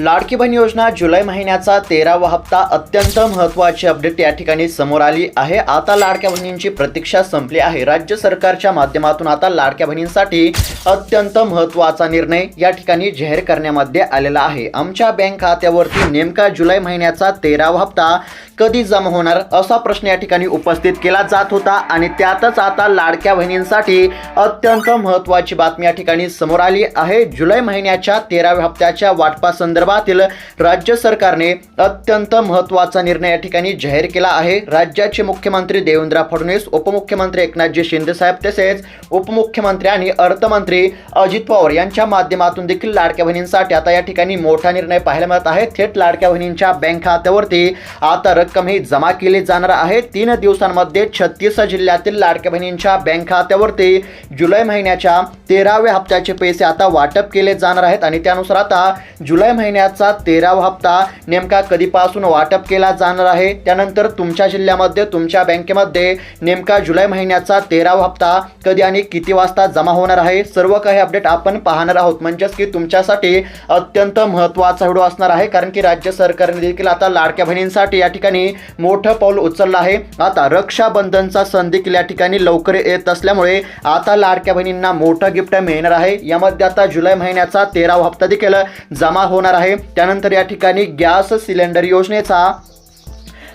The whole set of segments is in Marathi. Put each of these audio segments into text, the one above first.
लाडकी बहीण योजना जुलै महिन्याचा तेरावा हप्ता अत्यंत महत्त्वाची अपडेट या ठिकाणी समोर आली आहे. आता लाडक्या बहिणींची प्रतीक्षा संपली आहे. राज्य सरकारच्या माध्यमातून आता लाडक्या बहिणींसाठी अत्यंत महत्त्वाचा निर्णय या ठिकाणी जाहीर करण्यामध्ये आलेला आहे. आमच्या बँक खात्यावरती नेमका जुलै महिन्याचा तेरावा हप्ता कधी जमा होणार असा प्रश्न या ठिकाणी उपस्थित केला जात होता आणि त्यातच आता लाडक्या बहिणींसाठी अत्यंत महत्त्वाची बातमी या ठिकाणी समोर आली आहे. जुलै महिन्याच्या तेराव्या हप्त्याच्या संदर्भातील राज्य सरकारने अत्यंत महत्त्वाचा निर्णय या ठिकाणी जाहीर केला आहे. राज्याचे मुख्यमंत्री देवेंद्र फडणवीस उपमुख्यमंत्री एकनाथजी शिंदे साहेब तसेच उपमुख्यमंत्री आणि अर्थमंत्री अजित पवार यांच्या माध्यमातून देखील लाडक्या बहिणींसाठी आता या ठिकाणी मोठा निर्णय पाहायला मिळत आहे. थेट लाडक्या बहिणींच्या बँक खात्यावरती आता रक्कम ही जमा केली जाणार आहे. तीन दिवसांमध्ये छत्तीस जिल्ह्यातील लाडक्या बहिणींच्या बँक खात्यावरती जुलै महिन्याच्या तेराव्या हप्त्याचे पैसे आता वाटप केले जाणार आहेत आणि त्यानुसार आता जुलै महिन्याचा तेरावा हप्ता नेमका कधीपासून वाटप केला जाणार आहे? त्यानंतर तुमच्या जिल्ह्यामध्ये तुमच्या बँकेमध्ये नेमका जुलै महिन्याचा तेरावा हप्ता कधी आणि किती वाजता जमा होणार आहे? सर्व काही अपडेट आपण पाहणार आहोत. म्हणजेच की तुमच्यासाठी अत्यंत महत्त्वाचा व्हिडिओ असणार आहे कारण की राज्य सरकारने देखील आता लाडक्या बहिणींसाठी या ठिकाणी मोठं पाऊल उचललं आहे. आता रक्षाबंधनचा सण देखील या ठिकाणी लवकर येत असल्यामुळे आता लाडक्या बहिणींना मोठं गिफ्ट मिळणार आहे. यामध्ये आता जुलै महिन्याचा तेरावा हप्ता देखील जमा होणार आहे. त्यानंतर या ठिकाणी गॅस सिलेंडर योजनेचा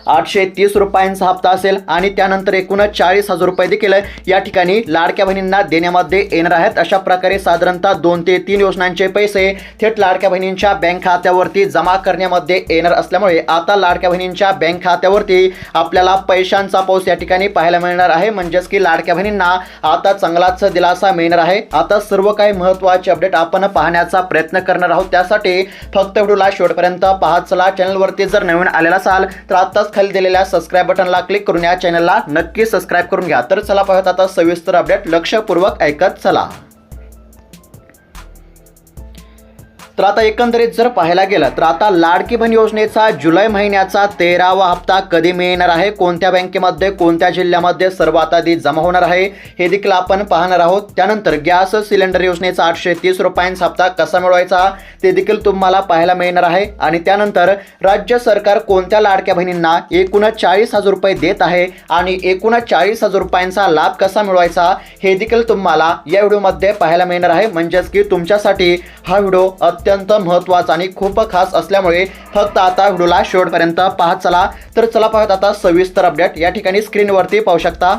आठशे तीस रुपयांचा हप्ता असेल आणि त्यानंतर एकूणच चाळीस हजार रुपये देखील या ठिकाणी लाडक्या बहिणींना देण्यामध्ये येणार आहेत. अशा प्रकारे साधारणतः दोन ते तीन योजनांचे पैसे थेट लाडक्या बहिणींच्या बँक खात्यावरती जमा करण्यामध्ये येणार असल्यामुळे आता लाडक्या बहिणींच्या बँक खात्यावरती आपल्याला पैशांचा पाऊस या ठिकाणी पाहायला मिळणार आहे. म्हणजेच की लाडक्या बहिणींना आता चांगलाच दिलासा मिळणार आहे. आता सर्व काही महत्त्वाचे अपडेट आपण पाहण्याचा प्रयत्न करणार आहोत. त्यासाठी फक्त व्हिडिओला शेवटपर्यंत पाहत चला. चॅनलवरती जर नवीन आलेला असाल तर आताच खाली दिलेल्या सबस्क्राईब बटनला क्लिक करून या चॅनलला नक्की सबस्क्राईब करून घ्या. तर चला पाहत आता सविस्तर अपडेट लक्षपूर्वक ऐकत चला. तर आता एकंदरीत जर पाहायला गेलं तर आता लाडकी बहीण योजनेचा जुलै महिन्याचा तेरावा हप्ता कधी मिळणार आहे? कोणत्या बँकेमध्ये कोणत्या जिल्ह्यामध्ये सर्वात आधी जमा होणार आहे? हे देखील आपण पाहणार आहोत. त्यानंतर गॅस सिलेंडर योजनेचा आठशे तीस रुपयांचा हप्ता कसा मिळवायचा? ते देखील तुम्हाला पाहायला मिळणार आहे. आणि त्यानंतर राज्य सरकार कोणत्या लाडक्या बहिणींना एकूणच चाळीस हजार रुपये देत आहे? आणि एकूणच चाळीस हजार रुपयांचा लाभ कसा मिळवायचा? हे देखील तुम्हाला या व्हिडिओमध्ये पाहायला मिळणार आहे. म्हणजेच की तुमच्यासाठी हा व्हिडिओ अत्यंत महत्त्वाचा आणि खूप खास असल्यामुळे फक्त आता व्हिडिओला शेवटपर्यंत पाहत चला. तर चला पाहत आता सविस्तर अपडेट या ठिकाणी स्क्रीनवरती पाहू शकता.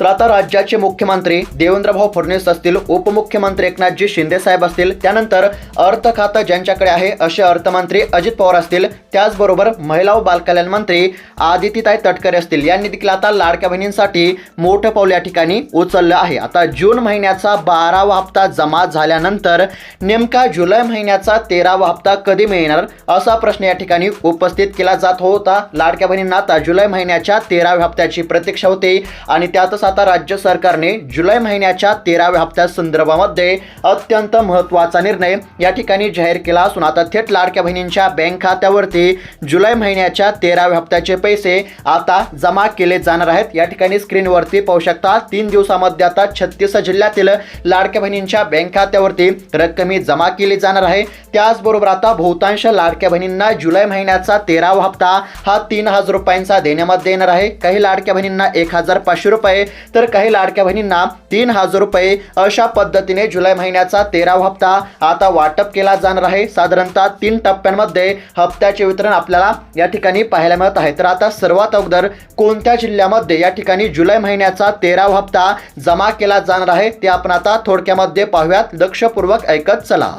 तर आता राज्याचे मुख्यमंत्री देवेंद्रभाऊ फडणवीस असतील उपमुख्यमंत्री एकनाथजी शिंदे साहेब असतील त्यानंतर अर्थ खातं ज्यांच्याकडे आहे असे अर्थमंत्री अजित पवार असतील त्याचबरोबर महिला व बालकल्याण मंत्री आदितीताई तटकरे असतील. यांनी देखील आता लाडक्या बहिणींसाठी मोठं पाऊल या ठिकाणी उचललं आहे. आता जून महिन्याचा बारावा हप्ता जमा झाल्यानंतर नेमका जुलै महिन्याचा तेरावा हप्ता कधी मिळणार असा प्रश्न या ठिकाणी उपस्थित केला जात होता. लाडक्या बहिणींना आता जुलै महिन्याच्या तेराव्या हप्त्याची प्रतीक्षा होते आणि त्यातच आता राज्य सरकारने जुलै महिन्याच्या तेराव्या हप्त्या संदर्भामध्ये अत्यंत महत्त्वाचा निर्णय या ठिकाणी जाहीर केला असून आता थेट लाडक्या बहिणींच्या बँक खात्यावरती जुलै महिन्याच्या तेराव्या हप्त्याचे पैसे आता जमा केले जाणार आहेत. या ठिकाणी स्क्रीनवरती पाहू शकता तीन दिवसामध्ये आता छत्तीस जिल्ह्यातील लाडक्या बहिणींच्या बँक खात्यावरती रक्कम ही जमा केली जाणार आहे. त्याचबरोबर आता बहुतांश लाडक्या बहिणींना जुलै महिन्याचा तेरावा हप्ता हा तीन हजार रुपयांचा देण्यामध्ये येणार आहे. काही लाडक्या बहिणींना एक हजार पाचशे रुपये तर काही लाडक्या बहिणींना तीन हजार रुपये अशा पद्धतीने जुलै महिन्याचा तेरावा हप्ता आता वाटप केला जाणार आहे. साधारणतः तीन टप्प्यांमध्ये हप्त्याचे वितरण आपल्याला या ठिकाणी पाहायला मिळत आहे. तर आता सर्वात अगोदर कोणत्या जिल्ह्यामध्ये या ठिकाणी जुलै महिन्याचा तेरावा हप्ता जमा केला जाणार आहे ते आपण आता थोडक्यामध्ये पाहूयात. लक्षपूर्वक ऐकत चला.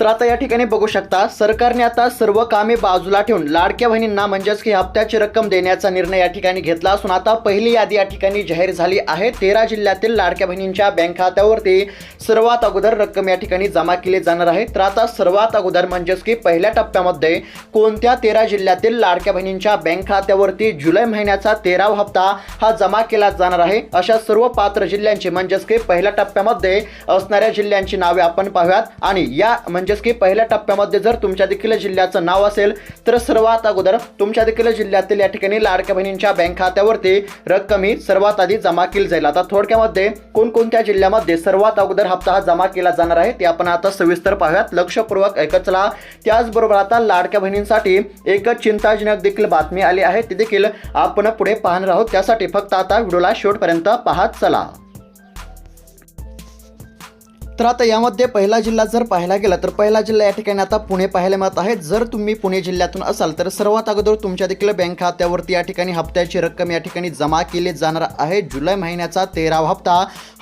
तर आता या ठिकाणी बघू शकता सरकारने आता सर्व कामे बाजूला ठेवून लाडक्या बहिणींना म्हणजेच की हप्त्याची रक्कम देण्याचा निर्णय या ठिकाणी घेतला असून आता पहिली यादी या ठिकाणी जाहीर झाली आहे. तेरा जिल्ह्यातील लाडक्या बहिणींच्या बँक खात्यावरती सर्वात अगोदर रक्कम या ठिकाणी जमा केली जाणार आहे. तर आता सर्वात अगोदर म्हणजेच की पहिल्या टप्प्यामध्ये कोणत्या तेरा जिल्ह्यातील लाडक्या बहिणींच्या बँक खात्यावरती जुलै महिन्याचा तेरावा हप्ता हा जमा केला जाणार आहे? अशा सर्व पात्र जिल्ह्यांची म्हणजेच की पहिल्या टप्प्यामध्ये असणाऱ्या जिल्ह्यांची नावे आपण पाहूयात. आणि या म्हणजे म्हणजेच की पहिल्या टप्प्यामध्ये जर तुमच्या देखील जिल्ह्याचं नाव असेल तर सर्वात अगोदर तुमच्या देखील जिल्ह्यातील या ठिकाणी लाडक्या बहिणींच्या बँक खात्यावरती रक्कम ही सर्वात आधी जमा केली जाईल. आता थोडक्यामध्ये कोणकोणत्या जिल्ह्यामध्ये सर्वात अगोदर हप्ता हा जमा केला जाणार आहे ते आपण आता सविस्तर पाहूयात. लक्षपूर्वक ऐकत चला त्याचबरोबर आता लाडक्या बहिणींसाठी एक चिंताजनक देखील बातमी आली आहे ती देखील आपण पुढे पाहणार आहोत. त्यासाठी फक्त आता व्हिडिओला शेवटपर्यंत पाहत चला. तर आता यामध्ये पहिला जिल्हा जर पाहायला गेला तर पहिला जिल्हा या ठिकाणी आता पुणे पाहायला मिळत आहे. जर तुम्ही पुणे जिल्ह्यातून असाल तर सर्वात अगोदर तुमच्या देखील बँक खात्यावरती या ठिकाणी हप्त्याची रक्कम या ठिकाणी जमा केली जाणार आहे. जुलै महिन्याचा तेरावा हप्ता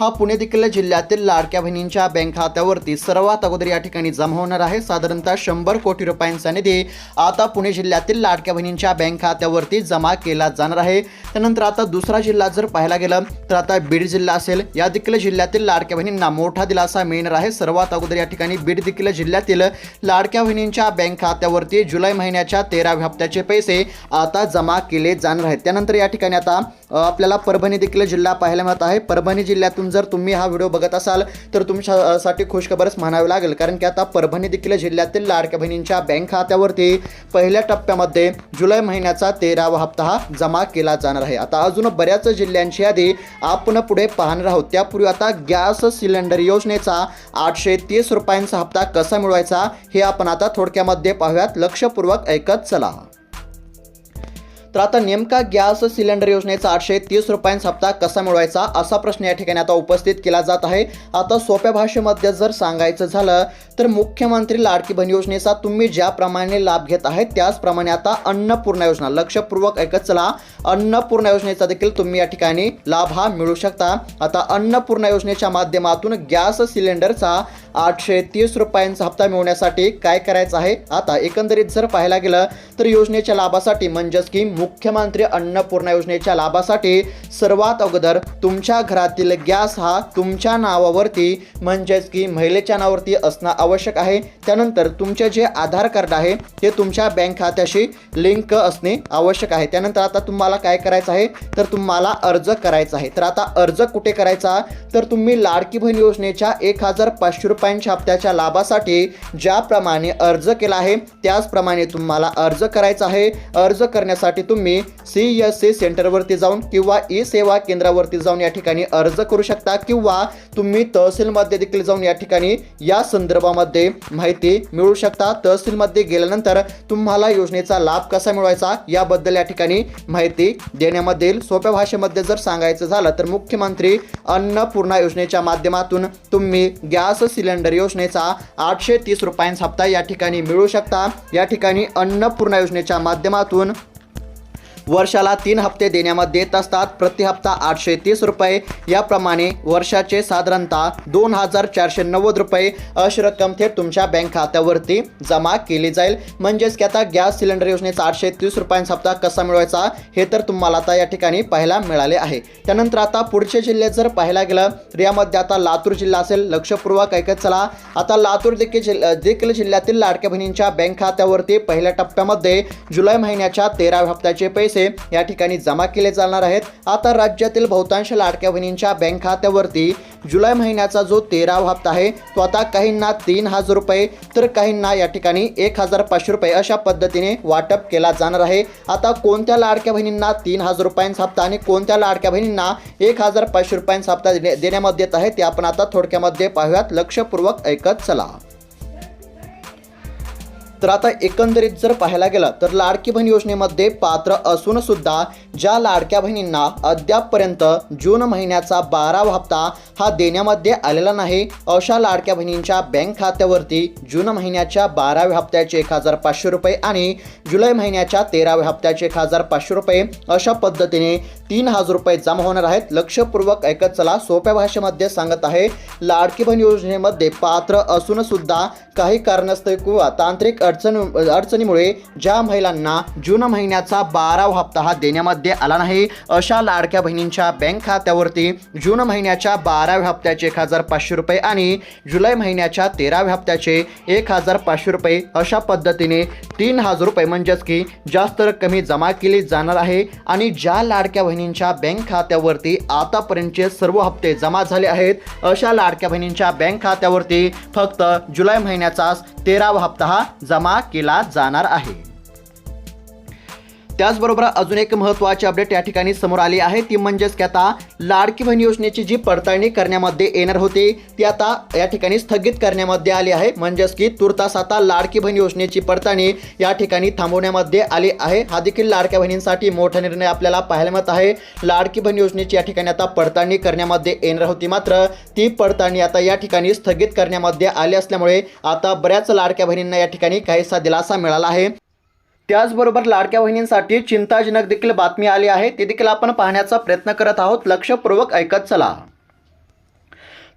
हा पुणे देखील जिल्ह्यातील लाडक्या बहिणींच्या बँक खात्यावरती सर्वात अगोदर या ठिकाणी जमा होणार आहे. साधारणतः शंभर कोटी रुपयांचा निधी आता पुणे जिल्ह्यातील लाडक्या बहिणींच्या बँक खात्यावरती जमा केला जाणार आहे. त्यानंतर आता दुसरा जिल्हा जर पाहायला गेलं तर आता बीड जिल्हा असेल. या देखील जिल्ह्यातील लाडक्या बहिणींना मोठा दिलासा मिळणार आहे. सर्वात अगोदर या ठिकाणी बीड देखील जिल्ह्यातील लाडक्या बहिणींच्या बँक खात्यावरती जुलै महिन्याच्या तेराव्या हप्त्याचे पैसे आता जमा केले जाणार आहेत. त्यानंतर या ठिकाणी आता आपल्याला परभणी देखील जिल्हा पाहायला मिळत आहे. परभणी जिल्ह्यातून जर तुम्ही हा व्हिडिओ बघत असाल तर तुमच्यासाठी खुशखबरच म्हणावी लागेल. कारण की आता परभणी देखील जिल्ह्यातील लाडक्या बहिणींच्या बँक खात्यावरती पहिल्या टप्प्यामध्ये जुलै महिन्याचा तेरावा हप्ता हा जमा केला जाणार आहे. आता अजून बऱ्याच जिल्ह्यांची यादी आपण पुढे पाहणार आहोत. त्यापूर्वी आता गॅस सिलेंडर योजनेचा आठशे तीस रुपयांचा हप्ता कसा मिळवायचा हे आपण आता थोडक्यामध्ये पाहूयात. लक्षपूर्वक ऐकत चला. तर आता नेमका गॅस सिलेंडर योजनेचा आठशे तीस रुपयांचा हप्ता कसा मिळवायचा असा प्रश्न या ठिकाणी आता उपस्थित केला जात आहे. आता सोप्या भाषेमध्ये जर सांगायचं झालं तर मुख्यमंत्री लाडकी बहीण योजनेचा तुम्ही ज्याप्रमाणे लाभ घेत आहे त्याचप्रमाणे आता अन्नपूर्णा योजना. लक्षपूर्वक ऐकत चला. अन्नपूर्णा योजनेचा देखील तुम्ही या ठिकाणी लाभ हा मिळू शकता. आता अन्नपूर्णा योजनेच्या माध्यमातून गॅस सिलेंडरचा आठशे तीस रुपयांचा हप्ता मिळवण्यासाठी काय करायचं आहे? आता एकंदरीत जर पाहायला गेलं तर योजनेच्या लाभासाठी म्हणजेच की मुख्यमंत्री अन्नपूर्णा योजनेच्या लाभासाठी सर्वात अगोदर तुमच्या घरातील गॅस हा तुमच्या नावावरती म्हणजेच की महिलेच्या नावावरती असणं आवश्यक आहे. त्यानंतर तुमचे जे आधार कार्ड आहे ते तुमच्या बँक खात्याशी लिंक असणे आवश्यक आहे. त्यानंतर आता तुम्हाला काय करायचं आहे? तर तुम्हाला अर्ज करायचा आहे. तर आता अर्ज कुठे करायचा? तर तुम्ही लाडकी बहीण योजनेच्या एक हजार पाचशे रुपये रुपयांच्या हप्त्याच्या लाभासाठी ज्याप्रमाणे अर्ज केला आहे त्याचप्रमाणे तुम्हाला अर्ज करायचा आहे. अर्ज करण्यासाठी तुम्ही सी एस सी सेंटरवरती जाऊन किंवा ई सेवा केंद्रावरती जाऊन या ठिकाणी अर्ज करू शकता किंवा तुम्ही तहसीलमध्ये देखील जाऊन या ठिकाणी या संदर्भामध्ये माहिती मिळू शकता. तहसीलमध्ये गेल्यानंतर तुम्हाला योजनेचा लाभ कसा मिळवायचा याबद्दल या ठिकाणी माहिती देण्यामध्ये सोप्या भाषेमध्ये जर सांगायचं झालं तर मुख्यमंत्री अन्नपूर्णा योजनेच्या माध्यमातून तुम्ही गॅस सिलेंडर योजनेचा आठशे तीस रुपयांचा हप्ता या ठिकाणी मिळू शकता. या ठिकाणी अन्नपूर्णा योजनेच्या माध्यमातून वर्षाला तीन हप्ते देण्यामध्ये येत असतात. प्रति हप्ता आठशे तीस रुपये. याप्रमाणे वर्षाचे साधारणतः दोन हजार चारशे नव्वद रुपये अशी रक्कम थेट तुमच्या बँक खात्यावरती जमा केली जाईल. म्हणजेच की आता गॅस सिलेंडर योजनेचा आठशे तीस रुपयांचा हप्ता कसा मिळवायचा हे तर तुम्हाला आता या ठिकाणी पाहायला मिळाले आहे. त्यानंतर आता पुढचे जिल्हे जर पाहायला गेलं तर यामध्ये आता लातूर जिल्हा असेल लक्षपूर्वक ऐकत चला. आता लातूर देखील जिल्हा देखील जिल्ह्यातील लाडक्या बहिणींच्या बँक खात्यावरती पहिल्या टप्प्यामध्ये जुलै महिन्याच्या तेराव्या हप्त्याचे पैसे या ठिकाणी जमा केले जाणार आहेत. आता राज्यातील बहुतांश लाडक्या बहिणींच्या बँक खात्यावरती जुलै महिन्याचा जो तेरावा हप्ता आहे तो आता काहींना तीन हजार रुपये तर काहींना या ठिकाणी एक हजार पाचशे रुपये अशा पद्धतीने वाटप केला जाणार आहे. आता कोणत्या लाडक्या बहिणींना तीन हजार रुपयांचा हप्ता आणि कोणत्या लाडक्या बहिणींना एक हजार पाचशे रुपयांचा हप्ता देण्यामध्ये येत आहे ते आपण आता थोडक्यामध्ये पाहूयात. लक्षपूर्वक ऐकत चला. तर आता एकंदरीत जर पाहायला गेलं तर लाडकी बहीण योजनेमध्ये पात्र असून सुद्धा ज्या लाडक्या बहिणींना अद्यापपर्यंत जून महिन्याचा बारावा हप्ता हा देण्यामध्ये आलेला नाही अशा लाडक्या बहिणींच्या बँक खात्यावरती जून महिन्याच्या बाराव्या हप्त्याचे एक हजार पाचशे रुपये आणि जुलै महिन्याच्या तेराव्या हप्त्याचे एक हजार पाचशे रुपये अशा पद्धतीने तीन हजार रुपये जमा होणार आहेत. लक्षपूर्वक ऐकत चला. सोप्या भाषेमध्ये सांगत आहे लाडकी बहीण योजनेमध्ये पात्र असून सुद्धा काही कारणास्तव किंवा तांत्रिक अडचण अडचणीमुळे ज्या महिलांना जून महिन्याचा बारावा हप्ता हा देण्यामध्ये आला नाही अशा लाडक्या बहिणींच्या बँक खात्यावरती जून महिन्याच्या बाराव्या हप्त्याचे एक हजार पाचशे रुपये आणि जुलै महिन्याच्या तेराव्या हप्त्याचे एक हजार पाचशे रुपये अशा पद्धतीने तीन हजार रुपये म्हणजेच की जास्त रक्कमी जमा केली जाणार आहे. आणि ज्या लाडक्या बहिणींच्या बँक खात्यावरती आतापर्यंतचे सर्व हप्ते जमा झाले आहेत. अशा लाडक्या बहिणींच्या बँक खात्यावरती फक्त जुलै महिन्याचाच तेरावा हप्ता हा जमा केला जाणार आहे. त्याचबरोबर अजून एक महत्त्वाची अपडेट या ठिकाणी समोर आली आहे. ती म्हणजेच की आता लाडकी बहीण योजनेची जी पडताळणी करण्यामध्ये येणार होती ती आता या ठिकाणी स्थगित करण्यामध्ये आली आहे. म्हणजेच की तुर्तास आता लाडकी बहीण योजनेची पडताळणी या ठिकाणी थांबवण्यामध्ये आली आहे. हा देखील लाडक्या बहिणींसाठी मोठा निर्णय आपल्याला पाहायला मिळत आहे. लाडकी बहीण योजनेची या ठिकाणी आता पडताळणी करण्यामध्ये येणार होती. मात्र ती पडताळणी आता या ठिकाणी स्थगित करण्यामध्ये आली असल्यामुळे आता बऱ्याच लाडक्या बहिणींना या ठिकाणी काहीसा दिलासा मिळाला आहे. त्याचबरोबर लाडक्या बहिणींसाठी चिंताजनक देखील बातमी आली आहे. ती देखील आपण पाहण्याचा प्रयत्न करत आहोत. लक्षपूर्वक ऐकत चला.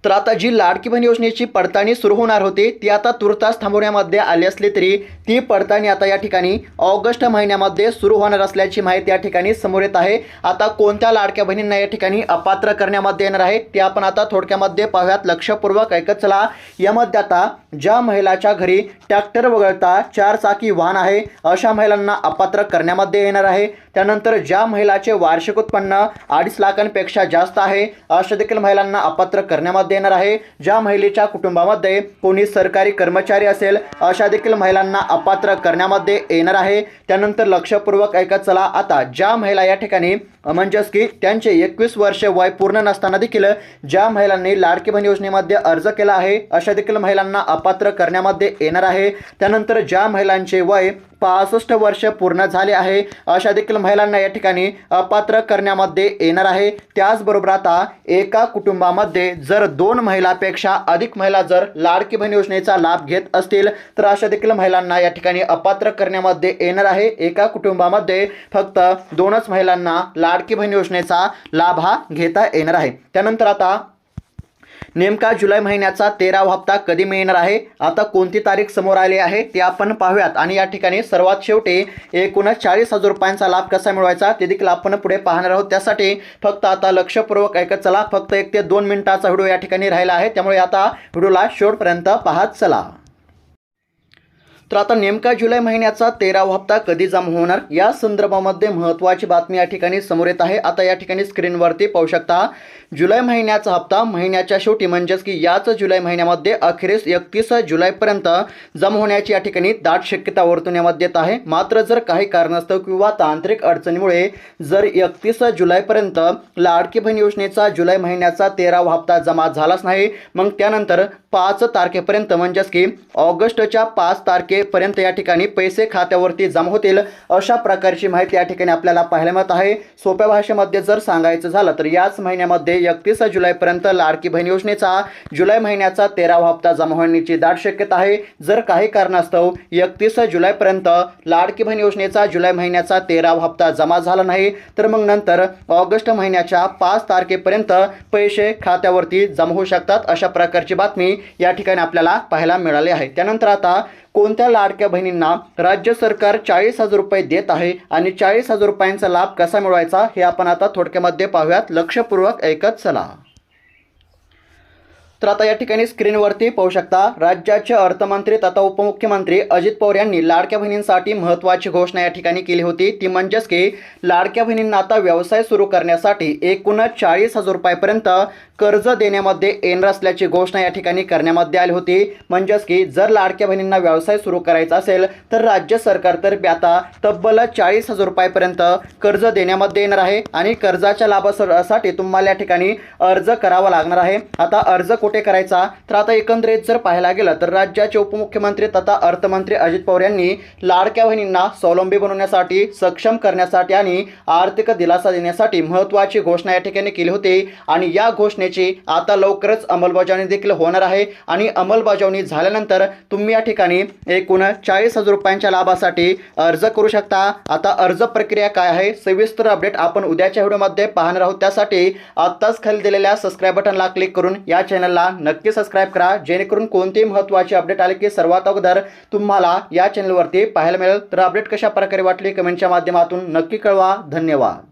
तर आता जी लाडकी बहीण योजनेची पडताळणी सुरू होणार होती ती आता तुर्तास थांबवण्यामध्ये आली असली तरी ती पडताळणी आता या ठिकाणी ऑगस्ट महिन्यामध्ये सुरू होणार असल्याची माहिती या ठिकाणी समोर येत आहे. आता कोणत्या लाडक्या बहिणींना या ठिकाणी अपात्र करण्यामध्ये येणार आहे ते आपण आता थोडक्यामध्ये पाहूयात. लक्षपूर्वक ऐकत चला. यामध्ये आता ज्या महिलाच्या घरी ट्रॅक्टर वगळता चार चाकी वाहन आहे अशा महिलांना अपात्र करण्यामध्ये येणार आहे. त्यानंतर ज्या महिलाचे वार्षिक उत्पन्न अडीच लाखांपेक्षा जास्त आहे अशा देखील महिलांना अपात्र करण्यामध्ये देणार आहे. ज्या महिलेच्या कुटुंबामध्ये कोणी सरकारी कर्मचारी असेल अशा देखील महिलांना अपात्र करण्यामध्ये येणार आहे. त्यानंतर लक्षपूर्वक ऐकत चला आता ज्या महिला या ठिकाणी म्हणजेच की त्यांचे एकवीस वर्ष वय पूर्ण नसताना देखील ज्या महिलांनी लाडकी बहीण योजनेमध्ये अर्ज केला आहे अशा देखील महिलांना अपात्र करण्यामध्ये येणार आहे. त्यानंतर ज्या महिलांचे वय पासष्ट वर्ष पूर्ण झाले आहे अशा देखील महिलांना या ठिकाणी अपात्र करण्यामध्ये येणार आहे. त्याचबरोबर आता एका कुटुंबामध्ये जर दोन महिलापेक्षा अधिक महिला जर लाडकी बहीण योजनेचा लाभ घेत असतील तर अशा देखील महिलांना या ठिकाणी अपात्र करण्यामध्ये येणार आहे. एका कुटुंबामध्ये फक्त दोनच महिलांना लाडकी बहीण योजनेचा लाभ हा घेता येणार आहे. त्यानंतर आता नेमका जुलै महिन्याचा तेरावा हप्ता कधी मिळणार आहे? आता कोणती तारीख समोर आली आहे ते आपण पाहूयात. आणि या ठिकाणी सर्वात शेवटी एकूणच चाळीस हजार रुपयांचा लाभ कसा मिळवायचा ते देखील आपण पुढे पाहणार आहोत. त्यासाठी फक्त आता लक्षपूर्वक ऐकत चला. फक्त एक ते दोन मिनिटाचा व्हिडिओ या ठिकाणी राहिला आहे. त्यामुळे आता व्हिडिओला शेवटपर्यंत पाहत चला. तर आता नेमका जुलै महिन्याचा तेरावा हप्ता कधी जमा होणार? या संदर्भामध्ये महत्त्वाची बातमी या ठिकाणी समोर येत आहे. आता या ठिकाणी स्क्रीनवरती पाहू शकता जुलै महिन्याचा हप्ता महिन्याच्या शेवटी म्हणजेच की याच जुलै महिन्यामध्ये अखेरीस एकतीस जुलैपर्यंत जमा होण्याची या ठिकाणी दाट शक्यता वर्तवण्यामध्ये येत आहे. मात्र जर काही कारणास्तव किंवा तांत्रिक अडचणीमुळे जर एकतीस जुलैपर्यंत लाडकी बहीण योजनेचा जुलै महिन्याचा तेरावा हप्ता जमा झालाच नाही मग त्यानंतर पाच तारखेपर्यंत म्हणजेच की ऑगस्टच्या पाच तारखे तारखेपर्यंत या ठिकाणी पैसे खात्यावरती जमा होतील अशा प्रकारची माहिती या ठिकाणी आपल्याला पाहायला मिळत आहे. सोप्या भाषेमध्ये जर सांगायचं झालं तर याच महिन्यामध्ये एकतीस जुलैपर्यंत लाडकी बहीण योजनेचा जुलै महिन्याचा तेरावा हप्ता जमा होण्याची दाट शक्यता आहे. जर काही कारणास्तव एकतीस जुलैपर्यंत लाडकी बहीण योजनेचा जुलै महिन्याचा तेरावा हप्ता जमा झाला नाही तर मग नंतर ऑगस्ट महिन्याच्या पाच तारखेपर्यंत पैसे खात्यावरती जमा होऊ शकतात अशा प्रकारची बातमी या ठिकाणी आपल्याला पाहायला मिळाली आहे. त्यानंतर आता कोणत्या लाडक्या बहिणींना राज्य सरकार चाळीस हजार रुपये देत आहे आणि चाळीस हजार रुपयांचा लाभ कसा मिळवायचा हे आपण आता थोडक्यामध्ये पाहूयात. लक्षपूर्वक ऐकत चला. तर आता या ठिकाणी स्क्रीनवरती पाहू शकता राज्याचे अर्थमंत्री तथा उपमुख्यमंत्री अजित पवार यांनी लाडक्या बहिणींसाठी महत्त्वाची घोषणा या ठिकाणी केली होती. ती म्हणजेच की लाडक्या बहिणींना आता व्यवसाय सुरू करण्यासाठी एकूणच चाळीस हजार रुपयापर्यंत कर्ज देण्यामध्ये येणार असल्याची घोषणा या ठिकाणी करण्यामध्ये आली होती. म्हणजेच की जर लाडक्या बहिणींना व्यवसाय सुरू करायचा असेल तर राज्य सरकारतर्फे आता तब्बल चाळीस हजार रुपयापर्यंत कर्ज देण्यामध्ये येणार आहे आणि कर्जाच्या लाभासाठी तुम्हाला या ठिकाणी अर्ज करावा लागणार आहे. आता अर्ज कुठे करायचा? तर आता एकंदरीत जर पाहायला गेलं तर राज्याचे उपमुख्यमंत्री तथा अर्थमंत्री अजित पवार यांनी लाडक्या बहिणींना स्वावलंबी बनवण्यासाठी सक्षम करण्यासाठी आणि आर्थिक दिलासा देण्यासाठी महत्त्वाची घोषणा या ठिकाणी केली होती. आणि या घोषणेची आता लवकरच अंमलबजावणी देखील होणार आहे. आणि अंमलबजावणी झाल्यानंतर तुम्ही या ठिकाणी एकूण चाळीस हजार रुपयांच्या लाभासाठी अर्ज करू शकता. आता अर्ज प्रक्रिया काय आहे? सविस्तर अपडेट आपण उद्याच्या व्हिडिओमध्ये पाहणार आहोत. त्यासाठी आत्ताच खाली दिलेल्या सबस्क्राईब बटनला क्लिक करून या चॅनलला चॅनलला नक्की सबस्क्राईब करा जेणेकरून कोणतेही महत्त्वाचे अपडेट आले की सर्वात अगोदर तुम्हाला या चॅनलवरती पाहायला मिळेल. तर अपडेट कशा प्रकारे वाटली कमेंटच्या माध्यमातून नक्की कळवा. धन्यवाद.